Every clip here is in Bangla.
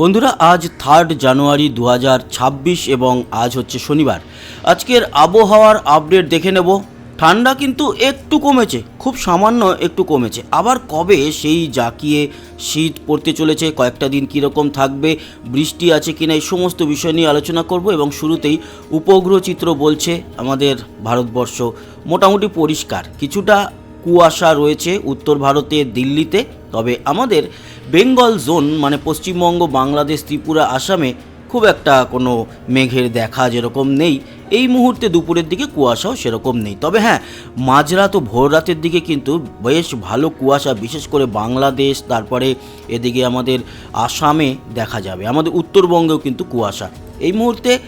বন্ধুরা, আজ থার্ড জানুয়ারি দু হাজার ছাব্বিশ এবং আজ হচ্ছে শনিবার। আজকের আবহাওয়ার আপডেট দেখে নেব। ঠান্ডা কিন্তু একটু কমেছে, খুব সামান্য একটু কমেছে। আবার কবে সেই জাকিয়ে শীত পড়তে চলেছে, কয়েকটা দিন কীরকম থাকবে, বৃষ্টি আছে কি না এই সমস্ত বিষয় নিয়ে আলোচনা করব এবং শুরুতেই উপগ্রহ চিত্র বলছে আমাদের ভারতবর্ষ। মোটামুটি পরিষ্কার, কিছুটা কুয়াশা রয়েছে উত্তর ভারতে, দিল্লিতে। তবে আমাদের বেঙ্গল জোন মানে পশ্চিমবঙ্গ, বাংলাদেশ, ত্রিপুরা, আসামে খুব একটা কোনো মেঘের দেখা যেরকম নেই। এই মুহূর্তে দুপুরের দিকে কুয়াশাও সেরকম নেই। তবে হ্যাঁ মাঝরাত ও ভোর রাতের দিকে কিন্তু বেশ ভালো কুয়াশা, বিশেষ করে বাংলাদেশ, তারপরে এদিকে আমাদের আসামে দেখা যাবে। আমাদের উত্তরবঙ্গেও কিন্তু কুয়াশা। এই মুহূর্তে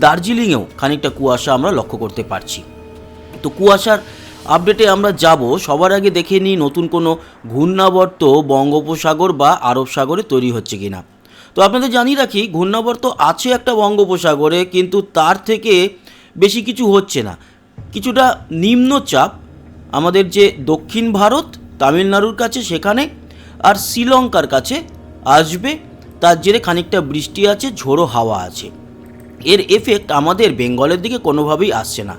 দার্জিলিংয়েও খানিকটা কুয়াশা আমরা লক্ষ্য করতে পারছি। তো কুয়াশার আপডেটে আমরা যাব। সবার আগে দেখে নিই নতুন কোনো ঘূর্ণাবর্ত বঙ্গোপসাগর বা আরব সাগরে তৈরি হচ্ছে কিনা। তো আপনাদের জানিয়ে রাখি, ঘূর্ণাবর্ত আছে একটা বঙ্গোপসাগরে, কিন্তু তার থেকে বেশি কিছু হচ্ছে না। কিছুটা নিম্নচাপ, আমাদের যে দক্ষিণ ভারত, তামিলনাড়ুর কাছে সেখানে, আর শ্রীলঙ্কার কাছে আসবে, তার জেরে খানিকটা বৃষ্টি আছে, ঝোড়ো হাওয়া আছে। এর এফেক্ট আমাদের বেঙ্গলের দিকে কোনোভাবেই আসছে না।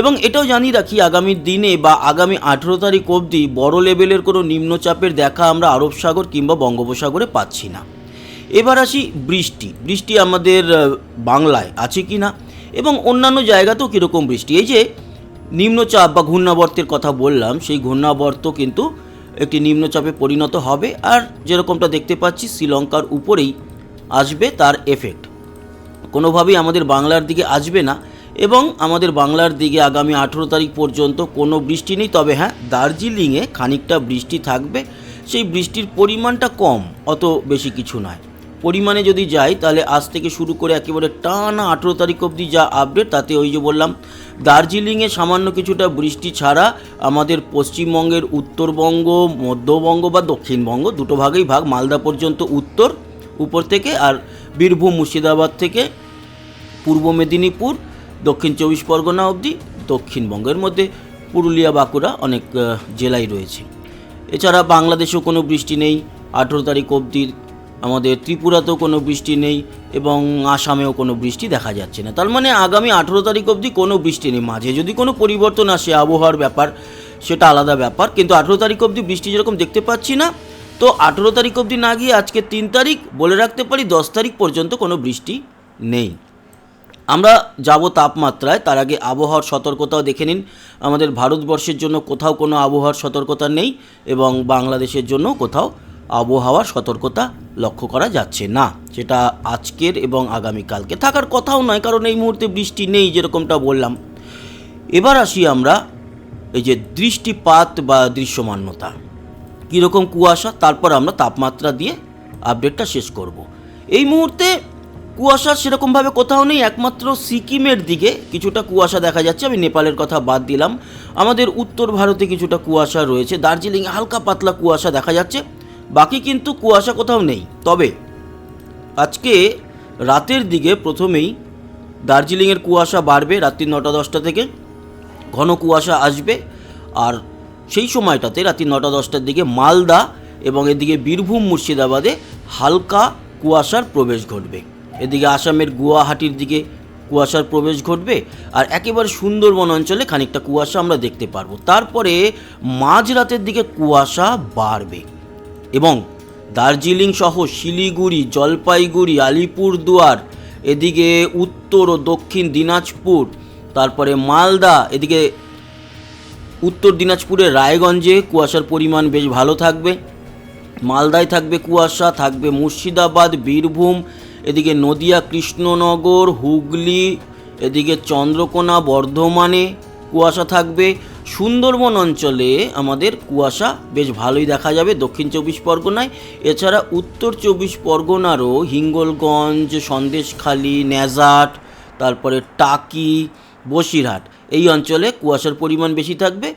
এবং এটাও জানিয়ে রাখি, আগামী দিনে বা আগামী আঠেরো তারিখ অবধি বড় লেভেলের কোনো নিম্নচাপের দেখা আমরা আরব সাগর কিংবা বঙ্গোপসাগরে পাচ্ছি না। এবার আসি বৃষ্টি। বৃষ্টি আমাদের বাংলায় আছে কি না এবং অন্যান্য জায়গাতেও কীরকম বৃষ্টি? এই যে নিম্নচাপ বা ঘূর্ণাবর্তের কথা বললাম, সেই ঘূর্ণাবর্ত কিন্তু একটি নিম্নচাপে পরিণত হবে আর যেরকমটা দেখতে পাচ্ছি, শ্রীলঙ্কার উপরেই আসবে তার এফেক্ট কোনোভাবেই আমাদের বাংলার দিকে আসবে না। এবং আমাদের বাংলার দিকে আগামী আঠেরো তারিখ পর্যন্ত কোনো বৃষ্টি নেই। তবে হ্যাঁ দার্জিলিংয়ে খানিকটা বৃষ্টি থাকবে। সেই বৃষ্টির পরিমাণটা কম, অত বেশি কিছু নয়। পরিমাণে যদি যাই, তাহলে আজ থেকে শুরু করে একেবারে টানা আঠেরো তারিখ অবধি যা আপডেট তাতে ওই যে বললাম, দার্জিলিংয়ে সামান্য কিছুটা বৃষ্টি ছাড়া আমাদের পশ্চিমবঙ্গের উত্তরবঙ্গ, মধ্যবঙ্গ বা দক্ষিণবঙ্গ দুটো ভাগেই ভাগ, মালদা পর্যন্ত উত্তর, উপর থেকে আর বীরভূম, মুর্শিদাবাদ থেকে পূর্ব মেদিনীপুর দক্ষিণ চব্বিশ পরগনা অবধি দক্ষিণবঙ্গের মধ্যে, পুরুলিয়া, বাঁকুড়া অনেক জেলাই রয়েছে। এছাড়া বাংলাদেশেও কোনো বৃষ্টি নেই, আঠেরো তারিখ অবধি আমাদের ত্রিপুরাতেও কোনো বৃষ্টি নেই এবং আসামেও কোনো বৃষ্টি দেখা যাচ্ছে না। তার মানে আগামী আঠেরো তারিখ অবধি কোনো বৃষ্টি নেই। মাঝে যদি কোনো পরিবর্তন আসে, আবহাওয়ার ব্যাপার, সেটা আলাদা ব্যাপার। কিন্তু আঠেরো তারিখ অবধি বৃষ্টি যেরকম দেখতে পাচ্ছি না, তো আঠেরো তারিখ অবধি না গিয়ে আজকে তিন তারিখ বলে রাখতে পারি দশ তারিখ পর্যন্ত কোনো বৃষ্টি নেই। আমরা যাব তাপমাত্রায়, তার আগে আবহাওয়ার সতর্কতাও দেখে নিন। আমাদের ভারতবর্ষের জন্য কোথাও কোনো আবহাওয়ার সতর্কতা নেই এবং বাংলাদেশের জন্য কোথাও আবহাওয়ার সতর্কতা লক্ষ্য করা যাচ্ছে না। সেটা আজকের এবং আগামীকালকে থাকার কথাও নয়, কারণ এই মুহূর্তে বৃষ্টি নেই যেরকমটা বললাম। এবার আসি আমরা এই যে দৃষ্টিপাত বা দৃশ্যমান্যতা কীরকম কুয়াশা, তারপর আমরা তাপমাত্রা দিয়ে আপডেটটা শেষ করব। এই মুহূর্তে কুয়াশা সেরকমভাবে কোথাও নেই, একমাত্র সিকিমের দিকে কিছুটা কুয়াশা দেখা যাচ্ছে। আমি নেপালের কথা বাদ দিলাম। আমাদের উত্তর ভারতে কিছুটা কুয়াশা রয়েছে। দার্জিলিংয়ে হালকা পাতলা কুয়াশা দেখা যাচ্ছে। বাকি কিন্তু কুয়াশা কোথাও নেই। তবে আজকে রাতের দিকে প্রথমেই দার্জিলিংয়ের কুয়াশা বাড়বে রাত্রি নটা দশটা থেকে। ঘন কুয়াশা আসবে। আর সেই সময়টাতে রাত্রি নটা দশটার দিকে মালদা এবং এদিকে বীরভূম মুর্শিদাবাদে হালকা কুয়াশার প্রবেশ ঘটবে। এদিকে আসামের গুয়াহাটির দিকে কুয়াশার প্রবেশ ঘটবে আর একেবারে সুন্দরবন অঞ্চলে খানিকটা কুয়াশা আমরা দেখতে পারব। তারপরে মাঝরাতের দিকে কুয়াশা বাড়বে এবং দার্জিলিং সহ শিলিগুড়ি, জলপাইগুড়ি, আলিপুরদুয়ার, এদিকে উত্তর ও দক্ষিণ দিনাজপুর, তারপরে মালদা, এদিকে উত্তর দিনাজপুরের রায়গঞ্জে কুয়াশার পরিমাণ বেশ ভালো থাকবে। মালদায় থাকবে কুয়াশা, থাকবে মুর্শিদাবাদ, বীরভূম এদিকে নদিয়া, কৃষ্ণনগর, হুগলি, এদিকে চন্দ্রকোনা, বর্ধমানে কুয়াশা থাকবে। সুন্দরবন অঞ্চলে আমাদের কুয়াশা বেশ ভালোই দেখা যাবে দক্ষিণ চব্বিশ পরগনায়। এছাড়া উত্তর চব্বিশ পরগনারও হিঙ্গলগঞ্জ, সন্দেশখালী, নেজাট, তারপরে টাকি, বসিরহাট এই অঞ্চলে কুয়াশার পরিমাণ বেশি থাকবে।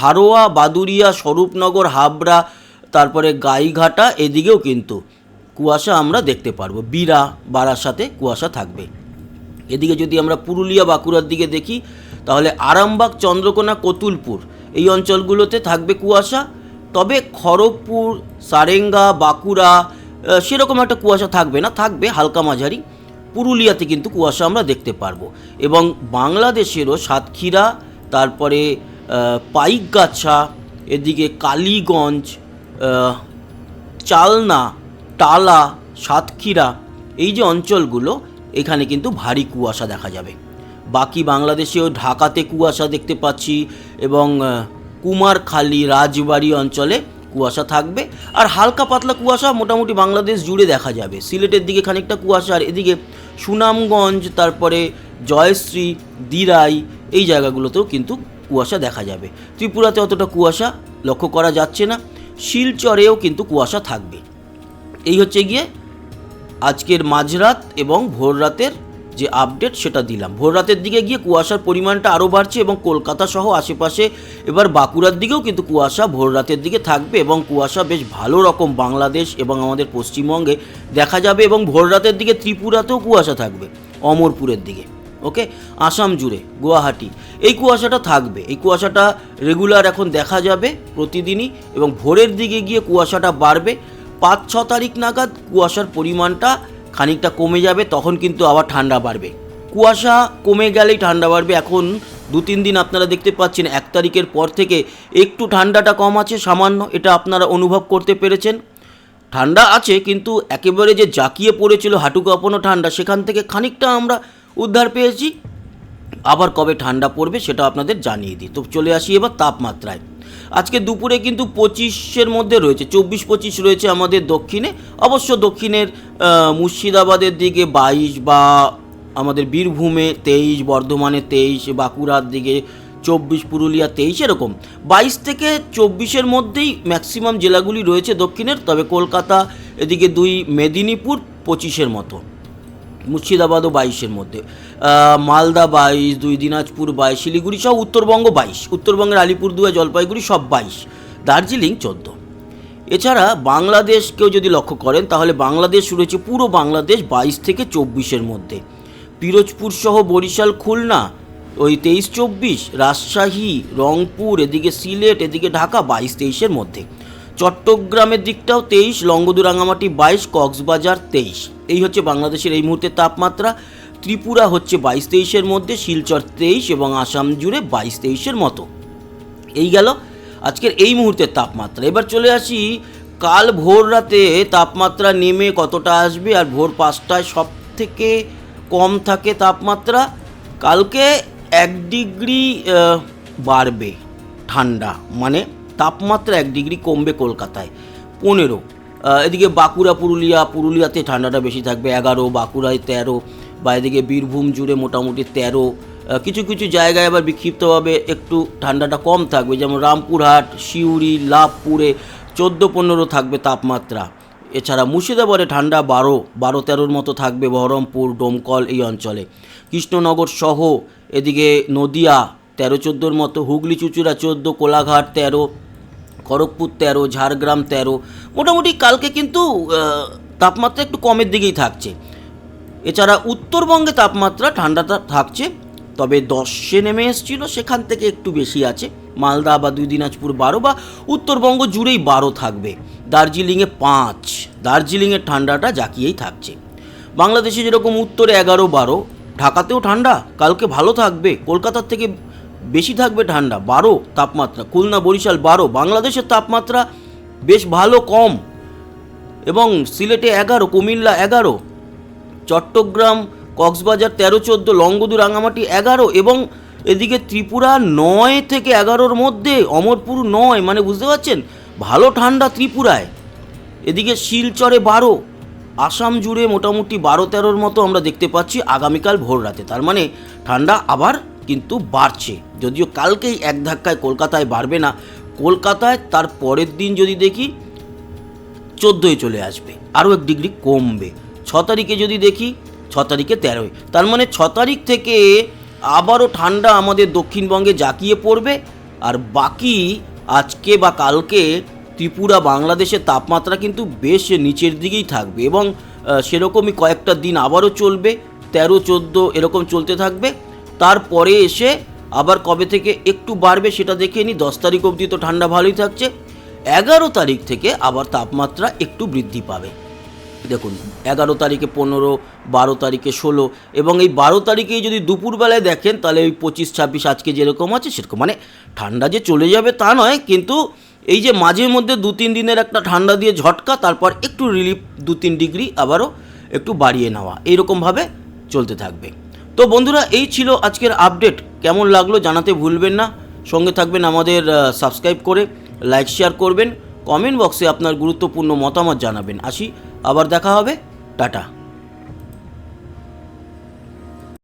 হারোয়া বাদুরিয়া স্বরূপনগর, হাবড়া, তারপরে গাইঘাটা এদিকেও কিন্তু কুয়াশা আমরা দেখতে পারব। বিরা বারাসাতে কুয়াশা থাকবে। এদিকে যদি আমরা পুরুলিয়া, বাঁকুড়ার দিকে দেখি, তাহলে আরামবাগ, চন্দ্রকোনা, কতুলপুর এই অঞ্চলগুলোতে থাকবে কুয়াশা। তবে খড়গপুর, সারেঙ্গা, বাঁকুড়া সেরকম একটা কুয়াশা থাকবে না, থাকবে হালকা মাঝারি। পুরুলিয়াতে কিন্তু কুয়াশা আমরা দেখতে পারব। এবং বাংলাদেশেরও সাতক্ষীরা, তারপরে পাইকগাছা, এদিকে কালীগঞ্জ চালনা টালা সাতক্ষীরা, এই যে অঞ্চলগুলো, এখানে কিন্তু ভারী কুয়াশা দেখা যাবে। বাকি বাংলাদেশেও ঢাকাতে কুয়াশা দেখতে পাচ্ছি এবং কুমারখালী, রাজবাড়ি অঞ্চলে কুয়াশা থাকবে। আর হালকা পাতলা কুয়াশা মোটামুটি বাংলাদেশ জুড়ে দেখা যাবে। সিলেটের দিকে খানিকটা কুয়াশা, আর এদিকে সুনামগঞ্জ, তারপরে জয়শ্রী, দিরাই, এই জায়গাগুলোতেও কিন্তু কুয়াশা দেখা যাবে। ত্রিপুরাতে অতটা কুয়াশা লক্ষ্য করা যাচ্ছে না। শিলচরেও কিন্তু কুয়াশা থাকবে। এই হচ্ছে গিয়ে আজকের মাঝরাত এবং ভোর রাতের যে আপডেট সেটা দিলাম। ভোর রাতের দিকে গিয়ে কুয়াশার পরিমাণটা আরও বাড়ছে এবং কলকাতা সহ আশেপাশে এবার বাঁকুড়ার দিকেও কিন্তু কুয়াশা ভোর রাতের দিকে থাকবে এবং কুয়াশা বেশ ভালো রকম বাংলাদেশ এবং আমাদের পশ্চিমবঙ্গে দেখা যাবে এবং ভোর রাতের দিকে ত্রিপুরাতেও কুয়াশা থাকবে, অমরপুরের দিকে ওকে আসাম জুড়ে, গুয়াহাটি, এই কুয়াশাটা থাকবে। এই কুয়াশাটা রেগুলার এখন দেখা যাবে প্রতিদিনই এবং ভোরের দিকে গিয়ে কুয়াশাটা বাড়বে। পাঁচ, ছ তারিখ নাগাদ কুয়াশার পরিমাণটা খানিকটা কমে যাবে, তখন কিন্তু আবার ঠান্ডা বাড়বে। কুয়াশা কমে গেলেই ঠান্ডা বাড়বে। এখন দু, তিন দিন আপনারা দেখতে পাচ্ছেন, এক তারিখের পর থেকে একটু ঠান্ডাটা কম আছে, সামান্য এটা আপনারা অনুভব করতে পেরেছেন। ঠান্ডা আছে, কিন্তু একেবারে যে জাকিয়ে পড়েছিল, হাঁটু কাঁপানো ঠান্ডা, সেখান থেকে খানিকটা আমরা উদ্ধার পেয়েছি। আবার কবে ঠান্ডা পড়বে সেটা আপনাদের জানিয়ে দিই। তো চলে আসি এবার তাপমাত্রায়। আজকে দুপুরে কিন্তু পঁচিশের মধ্যে রয়েছে, চব্বিশ পঁচিশ রয়েছে আমাদের দক্ষিণে। অবশ্য দক্ষিণের মুর্শিদাবাদের দিকে বাইশ বা আমাদের বীরভূমে তেইশ, বর্ধমানে তেইশ, বাঁকুড়ার দিকে চব্বিশ, পুরুলিয়া তেইশ, এরকম। বাইশ থেকে চব্বিশের মধ্যেই ম্যাক্সিমাম জেলাগুলি রয়েছে দক্ষিণের, তবে কলকাতা, এদিকে দুই, মেদিনীপুর পঁচিশের মতো। মুর্শিদাবাদও বাইশের মধ্যে। মালদা বাইশ, দুই দিনাজপুর বাইশ, শিলিগুড়ি সব উত্তরবঙ্গ বাইশ। উত্তরবঙ্গের আলিপুরদুয়ার, জলপাইগুড়ি সব বাইশ। দার্জিলিং চোদ্দ। এছাড়া বাংলাদেশকেও যদি লক্ষ্য করেন, তাহলে বাংলাদেশ রয়েছে পুরো বাংলাদেশ বাইশ থেকে চব্বিশের মধ্যে। পিরোজপুর সহ বরিশাল, খুলনা, ওই তেইশ, চব্বিশ। রাজশাহী, রংপুর, এদিকে সিলেট, এদিকে ঢাকা, বাইশ, তেইশের মধ্যে। চট্টগ্রামের দিকটাও তেইশ লঙ্গদু রাঙামাটি বাইশ, কক্সবাজার তেইশ। এই হচ্ছে বাংলাদেশের এই মুহূর্তে তাপমাত্রা। ত্রিপুরা হচ্ছে বাইশ তেইশের মধ্যে, শিলচর তেইশ এবং আসাম জুড়ে বাইশ তেইশের মতো। এই গেল আজকের এই মুহূর্তের তাপমাত্রা। এবার চলে আসি, কাল ভোর রাতে তাপমাত্রা নেমে কতটা আসবে আর ভোর পাঁচটায় সব থেকে কম থাকে তাপমাত্রা? কালকে এক ডিগ্রি বাড়বে ঠান্ডা। মানে তাপমাত্রা এক ডিগ্রি কমবে কলকাতায়। পনেরো এদিকে বাঁকুড়া, পুরুলিয়া, পুরুলিয়াতে ঠান্ডাটা বেশি থাকবে। এগারো, বাঁকুড়ায় তেরো, বা এদিকে বীরভূম জুড়ে মোটামুটি তেরো। কিছু কিছু জায়গায় আবার বিক্ষিপ্তভাবে একটু ঠান্ডাটা কম থাকবে। যেমন রামপুরহাট, সিউড়ি, লাভপুরে চোদ্দ, পনেরো থাকবে তাপমাত্রা। এছাড়া মুর্শিদাবাদে ঠান্ডা বারো বারো, তেরোর মতো থাকবে বহরমপুর, ডোমকল এই অঞ্চলে। কৃষ্ণনগর সহ এদিকে নদিয়া, তেরো, চোদ্দোর মতো। হুগলি, চুচুড়া, চোদ্দ, কোলাঘাট, তেরো। খড়গপুর তেরো, ঝাড়গ্রাম তেরো। মোটামুটি কালকে কিন্তু তাপমাত্রা একটু কমের দিকেই থাকছে। এছাড়া উত্তরবঙ্গে তাপমাত্রা ঠান্ডাটা থাকছে, তবে দশে নেমে এসেছিল, সেখান থেকে একটু বেশি আছে। মালদা বা দুই দিনাজপুর বারো বা উত্তরবঙ্গ জুড়েই বারো থাকবে। দার্জিলিংয়ে পাঁচ, দার্জিলিংয়ের ঠান্ডাটা জাকিয়েই থাকছে। বাংলাদেশে যেরকম উত্তরে এগারো, বারো, ঢাকাতেও ঠান্ডা, কালকে ভালো থাকবে। কলকাতার থেকে বেশি থাকবে ঠান্ডা, বারো তাপমাত্রা, খুলনা, বরিশাল বারো, বাংলাদেশের তাপমাত্রা বেশ ভালো কম এবং সিলেটে এগারো, কুমিল্লা এগারো, চট্টগ্রাম, কক্সবাজার তেরো, চোদ্দ লংগদু রাঙামাটি এগারো এবং এদিকে ত্রিপুরা নয় থেকে এগারোর মধ্যে, অমরপুর নয় মানে বুঝতে পারছেন? ভালো ঠান্ডা ত্রিপুরায়। এদিকে শিলচরে বারো, আসাম জুড়ে মোটামুটি বারো তেরোর মতো আমরা দেখতে পাচ্ছি আগামীকাল ভোর রাতে তার মানে ঠান্ডা আবার কিন্তু বাড়ছে। যদিও কালকেই এক ধাক্কায় কলকাতায় বাড়বে না, কলকাতায় তার পরের দিন যদি দেখি চোদ্দোয় চলে আসবে, আরও এক ডিগ্রি কমবে। ছ তারিখে যদি দেখি, ছ তারিখে তেরোই। তার মানে ছ তারিখ থেকে আবারও ঠান্ডা আমাদের দক্ষিণবঙ্গে জাঁকিয়ে পড়বে, আর বাকি আজকে বা কালকে ত্রিপুরা, বাংলাদেশের তাপমাত্রা কিন্তু বেশ নিচের দিকেই থাকবে এবং সেরকমই কয়েকটা দিন আবারও চলবে, তেরো, চোদ্দ এরকম চলতে থাকবে। তারপরে এসে আবার কবে থেকে একটু বাড়বে সেটা দেখে নিই। দশ তারিখ অবধি তো ঠান্ডা ভালোই থাকছে। এগারো তারিখ থেকে আবার তাপমাত্রা একটু বৃদ্ধি পাবে। দেখুন, এগারো তারিখে পনেরো, বারো তারিখে ষোলো এবং এই বারো তারিখেই যদি দুপুরবেলায় দেখেন, তাহলে ওই পঁচিশ, ছাব্বিশ আজকে যেরকম আছে সেরকম। মানে ঠান্ডা যে চলে যাবে তা নয়, কিন্তু এই যে মাঝে মধ্যে দু তিন দিনের একটা ঠান্ডা দিয়ে ঝটকা, তারপর একটু রিলিফ দু তিন ডিগ্রি আবারও একটু বাড়িয়ে নেওয়া। এইরকমভাবে চলতে থাকবে। তো বন্ধুরা, এই ছিল আজকের আপডেট কেমন লাগল জানাতে ভুলবেন না। সঙ্গে থাকবেন আমাদের সাবস্ক্রাইব করে লাইক শেয়ার করবেন। কমেন্ট বক্সে আপনার গুরুত্বপূর্ণ মতামত জানাবেন। আসি, আবার দেখা হবে। টাটা।